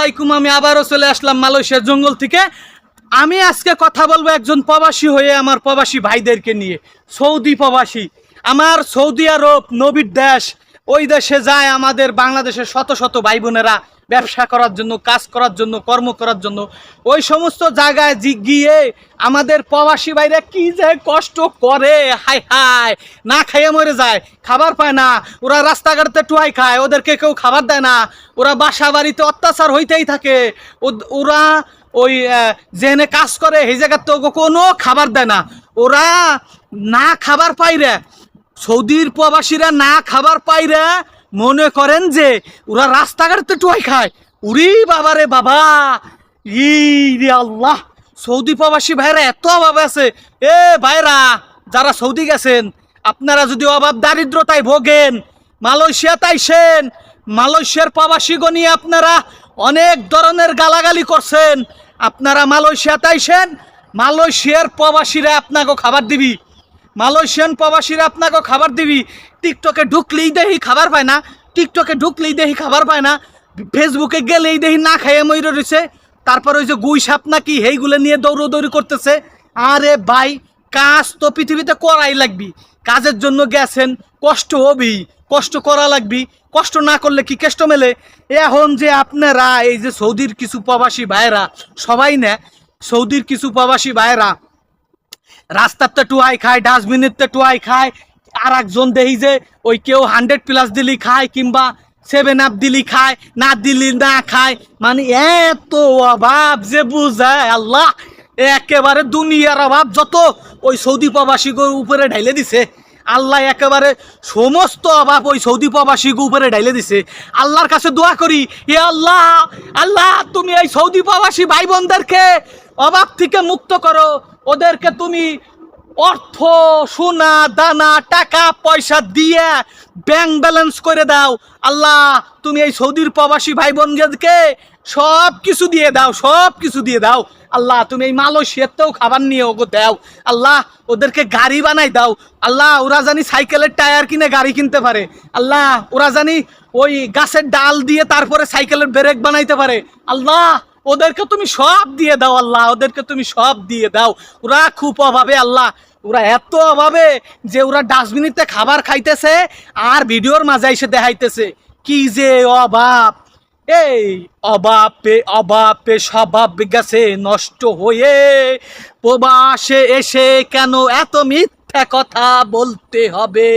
আলাইকুম, আমি আবারও চলে আসলাম মালয়েশিয়ার জঙ্গল থেকে। আমি আজকে কথা বলব একজন প্রবাসী হয়ে আমার প্রবাসী ভাইদেরকে নিয়ে, সৌদি প্রবাসী। আমার সৌদি আরব নবীর দেশ, ওই দেশে যায় আমাদের বাংলাদেশের শত শত ভাই বোনেরা। ব্যবসা করার জন্য, কাজ করার জন্য, কর্ম করার জন্য, ওই সমস্ত জায়গায় গিয়ে আমাদের প্রবাসী ভাইরা কি যে কষ্ট করে। হাই হাই, না খাইয়ে মরে যায়, খাবার পায় না। ওরা রাস্তাঘাটে টুয়াই খায়, ওদেরকে কেউ খাবার দেয় না। ওরা বাসা বাড়িতে অত্যাচার হইতেই থাকে। ওরা ওই যেখানে কাজ করে, সেই জায়গার তো কোনো খাবার দেয় না। ওরা না খাবার পাই রে সৌদির প্রবাসীরা না খাবার পাই রে মনে করেন যে ওরা রাস্তাঘাটে টুয়াই খায়। উরি বাবা রে বাবা। ই রে আল্লাহ। সৌদি প্রবাসী ভাইরা এত অভাব আছে। এ ভাইরা, যারা সৌদি গেছেন, আপনারা যদি অভাব দারিদ্রতায় ভোগেন মালয়েশিয়াতে আইসেন মালয়েশিয়ার প্রবাসীগণ নিয়ে আপনারা অনেক ধরনের গালাগালি করছেন। আপনারা মালয়েশিয়াতে আইসেন মালয়েশিয়ার প্রবাসীরা আপনাকে খাবার দিবি। মালয়েশিয়ান প্রবাসীরা আপনাকে খাবার দিবি। টিকটকে ঢুকলেই দেখি খাবার পায় না। টিকটকে ঢুকলেই দেখি খাবার পায় না। ফেসবুকে গেলেই দেখি না খাইয়ে ময়ূর রয়েছে তারপর ওই যে গুই সাপ নাকি সেইগুলো নিয়ে দৌড়দৌড়ি করতেছে। আরে ভাই, কাজ তো পৃথিবীতে করাই লাগবি। কাজের জন্য গেছেন, কষ্ট হবি কষ্ট করা লাগবি। কষ্ট না করলে কি কেষ্ট মেলে? এখন যে আপনারা, এই যে সৌদির কিছু প্রবাসী ভাইয়েরা, সবাই না, সৌদির কিছু প্রবাসী ভাইয়েরা রাস্তার তো টুয়াই খায়, ডাস্টবিনের তো টুয়াই খায় আর একজন দেখি যে ওই কেউ হান্ড্রেড প্লাস দিলি খায় কিংবা সেভেন আপ দিলি খায়, না দিলি, না খায় মানে এত অভাব যে বুঝায় আল্লাহ। একেবারে দুনিয়ার অভাব, যত ওই সৌদি প্রবাসী উপরে ঢাইলে দিছে। আল্লাহ একেবারে সমস্ত অভাব ওই সৌদি প্রবাসী উপরে ডাইলে দিছে। আল্লাহর কাছে দোয়া করি এ আল্লাহ আল্লাহ, তুমি এই সৌদি প্রবাসী ভাই বোনদেরকে অভাব থেকে মুক্ত করো। ওদেরকে তুমি অর্থ, সোনা, দানা, টাকা, পয়সা দিয়ে ব্যাংক ব্যালেন্স করে দাও। আল্লাহ, তুমি এই সৌদির প্রবাসী ভাই বোনদেরকে সব কিছু দিয়ে দাও সব কিছু দিয়ে দাও। আল্লাহ, তুমি এই মালয়েশিয়াতেও খাবার নিয়ে ওগো দাও। আল্লাহ, ওদেরকে গাড়ি বানাই দাও। আল্লাহ, ওরা জানি সাইকেলের টায়ার কিনে গাড়ি কিনতে পারে। আল্লাহ, ওরা জানি ওই গাছের ডাল দিয়ে তারপরে সাইকেলের ব্রেক বানাইতে পারে। আল্লাহ ওদেরকে তুমি সব দিয়ে দাও আল্লাহ, ওদেরকে তুমি সব দিয়ে দাও। ওরা খুব অভাবে আল্লাহ, ওরা এত অভাবে যে ওরা ডাস্টবিনিতে খাবার খাইতেছে আর ভিডিওর মাঝে এসে দেখাইতেছে। কি যে অভাব। এই অভাবে অভাবে স্বভাব গেছে, নষ্ট হয়ে প্রবাসে এসে কেন এত মিথ্যা কথা বলতে হবে।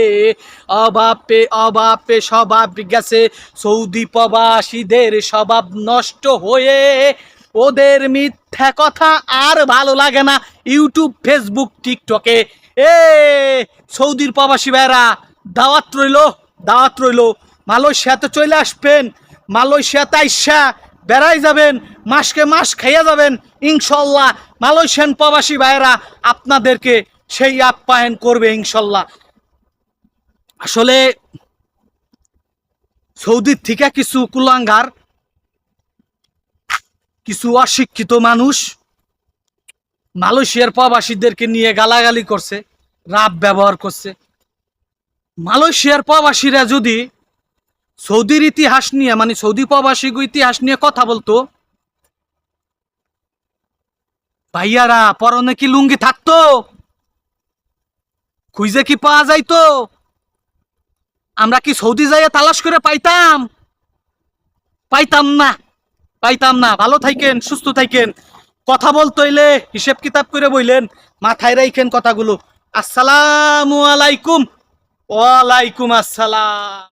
অভাবে অভাবে স্বভাব গেছে। সৌদি প্রবাসীদের স্বভাব নষ্ট হয়ে ওদের মিথ্যা কথা আর ভালো লাগে না। ইউটিউব, ফেসবুক, টিকটকে। এ, সৌদির প্রবাসী ভাইরা দাওয়াত রইল দাওয়াত রইল। মালয়েশিয়াতে চলে আসবেন। মালয়েশিয়াতে আইসা বেড়াই যাবেন, মাসকে মাস খাইয়া যাবেন। ইনশাল্লাহ মালয়েশিয়ান প্রবাসী ভাইরা আপনাদেরকে সেই আপ্যায়ন করবে ইনশাল্লাহ। আসলে সৌদির থেকে কিছু কুলাঙ্গার, কিছু অশিক্ষিত মানুষ মালয়েশিয়ার প্রবাসীদেরকে নিয়ে গালাগালি করছে, রাব ব্যবহার করছে। মালয়েশিয়ার প্রবাসীরা যদি সৌদির ইতিহাস নিয়ে মানে সৌদি প্রবাসী ইতিহাস নিয়ে কথা বলতো, ভাইয়ারা, পরনে কি লুঙ্গি থাকতো? খুঁজে কি পাওয়া যাইতো আমরা কি সৌদি যাইয়া তালাশ করে পাইতাম? পাইতাম না পাইতাম না। ভালো থাকেন, সুস্থ থাকেন। কথা বলতো হইলে হিসেব কিতাব করে বইলেন, মাথায় রাইখেন কথাগুলো। আসসালামু আলাইকুম। ওয়ালাইকুম আসসালাম।